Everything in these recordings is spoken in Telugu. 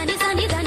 సని సని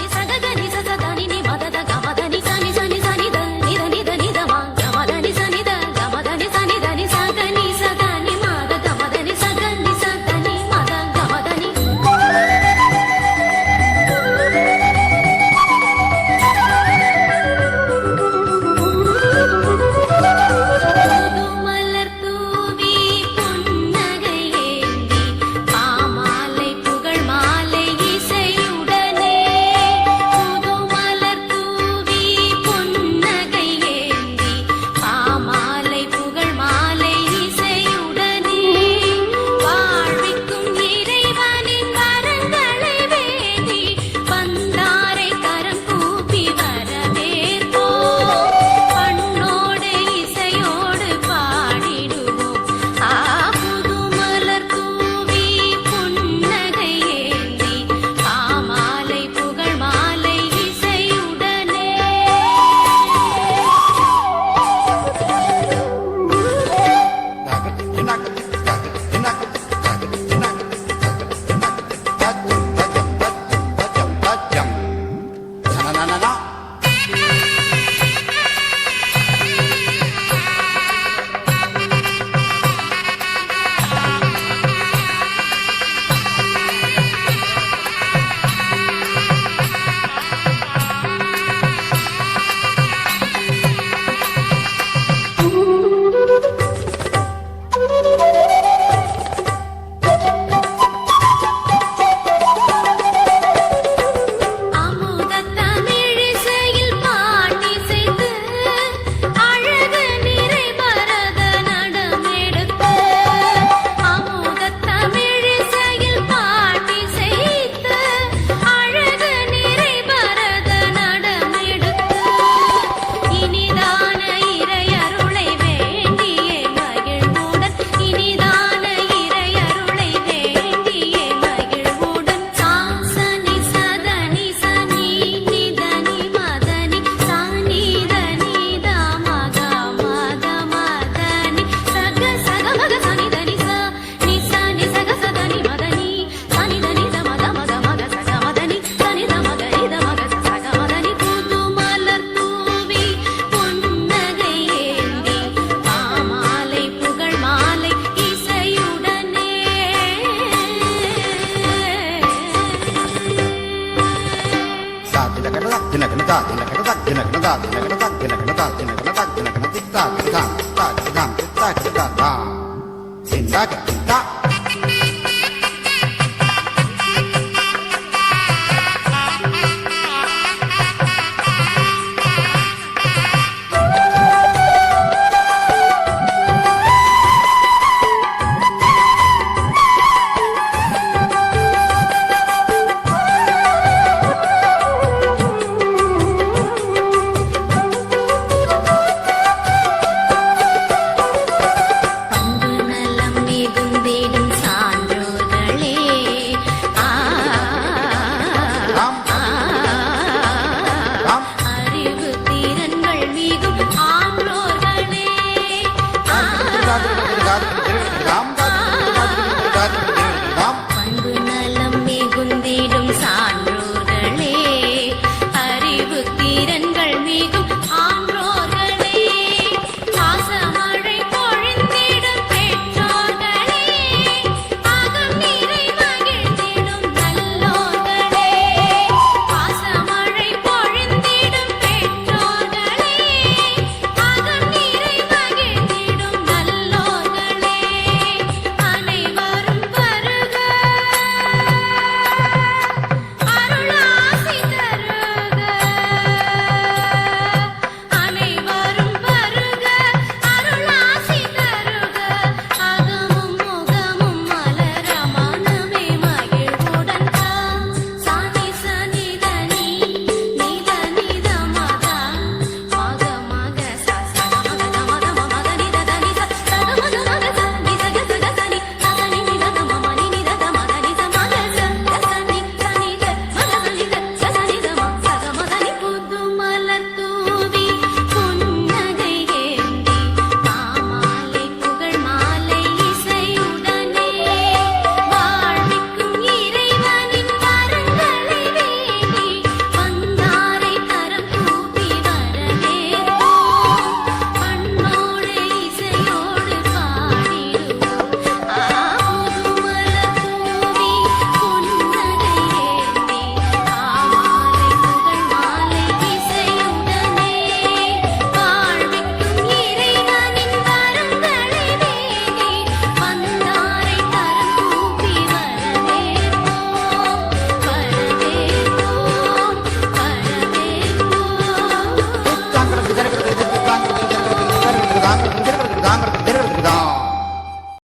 దా దినకన దా దినకన దా దినకన దా దినకన దా దినకన దా దినకన దిత్తా దిత్తా దిత్తా దిత్తా దిత్తా దిత్తా దా దిందాక దిత్తా